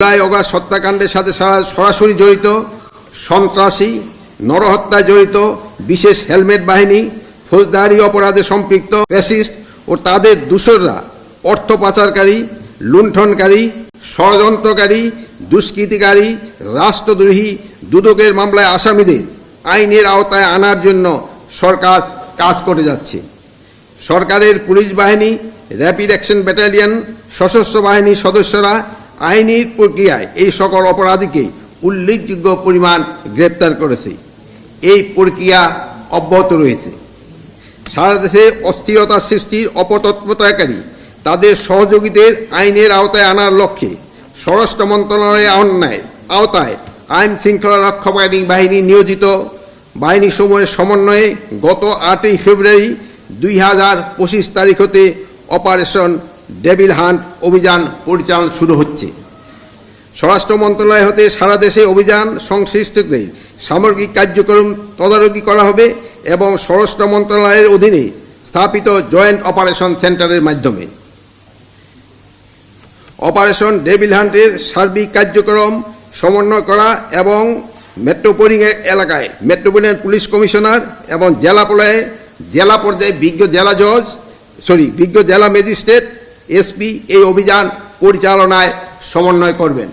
July August হত্যাকাণ্ডের সাথে সারা- সরাসরি জড়িত, সন্ত্রাসী, নরহত্যায় জড়িত, বিশেষ হেলমেট বাহিনী, ফৌজদারি অপরাধে সম্পৃক্ত, ফ্যাসিস্ট ও তাদের দূষররা অর্থ পাচারকারী, লুণ্ঠনকারী, ষড়যন্ত্রকারী, দুষ্কৃতিকারী, রাষ্ট্রদ্রোহী, দুদকের মামলায় আসামিদের আইনের আওতায় আনার জন্য সরকার কাজ করে যাচ্ছে। সরকারের পুলিশ বাহিনী, র্যাপিড অ্যাকশন ব্যাটালিয়ন, সশস্ত্র বাহিনীর সদস্যরা আইনের প্রক্রিয়ায় এই সকল অপরাধীকে উল্লেখযোগ্য পরিমাণ গ্রেপ্তার করেছে। এই প্রক্রিয়া অব্যাহত রয়েছে। সারা দেশে অস্থিরতা সৃষ্টির অপতৎপতাকারী তাদের সহযোগীদের আইনের আওতায় আনার লক্ষ্যে স্বরাষ্ট্র মন্ত্রণালয়ের অন্যায় আওতায় আইন শৃঙ্খলা রক্ষাকারী বাহিনী নিয়োজিত। বাহিনী সমূহের সমন্বয়ে গত আটই ফেব্রুয়ারি দুই হাজার পঁচিশ তারিখ হতে অপারেশন ডেভিল হান্ট অভিযান পরিচালনা শুরু হচ্ছে। স্বরাষ্ট্র মন্ত্রণালয় হতে সারা দেশে অভিযান সংশ্লিষ্টদের সামগ্রিক কার্যক্রম তদারকি করা হবে এবং স্বরাষ্ট্র মন্ত্রণালয়ের অধীনে স্থাপিত জয়েন্ট অপারেশন সেন্টারের মাধ্যমে। অপারেশন ডেভিল হান্টের সার্বিক কার্যক্রম সমন্বয় করা এবং মেট্রোপোলিং এলাকায় মেট্রোপলিটন পুলিশ কমিশনার এবং জেলা পর্যায়ে জেলা পর্যায়ে বিজ্ঞ জেলা জজ সরি বিজ্ঞ জেলা ম্যাজিস্ট্রেট এসপি এই অভিযান পরিচালনায় সমন্বয় করবেন।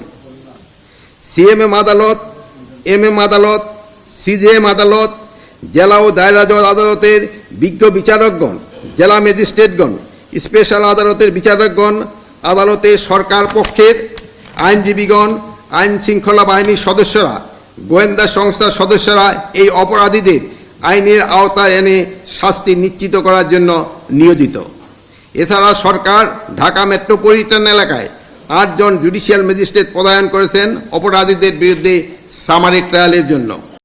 সিএমএম আদালত এমএম আদালত সিজিএম আদালত জেলা ও দায়রা জজ আদালতের বিজ্ঞ বিচারকগণ, জেলা ম্যাজিস্ট্রেটগণ, স্পেশাল আদালতের বিচারকগণ, আদালতে সরকার পক্ষের আইনজীবীগণ, আইন শৃঙ্খলা বাহিনীর সদস্যরা, গোয়েন্দা সংস্থার সদস্যরা এই অপরাধীদের আইনের আওতায় এনে শাস্তি নিশ্চিত করার জন্য নিয়োজিত। এছাড়া সরকার ঢাকা মেট্রোপলিটন এলাকায় আটজন জুডিশিয়াল ম্যাজিস্ট্রেট পদায়ন করেছেন অপরাধীদের বিরুদ্ধে সামারি ট্রায়ালের জন্য।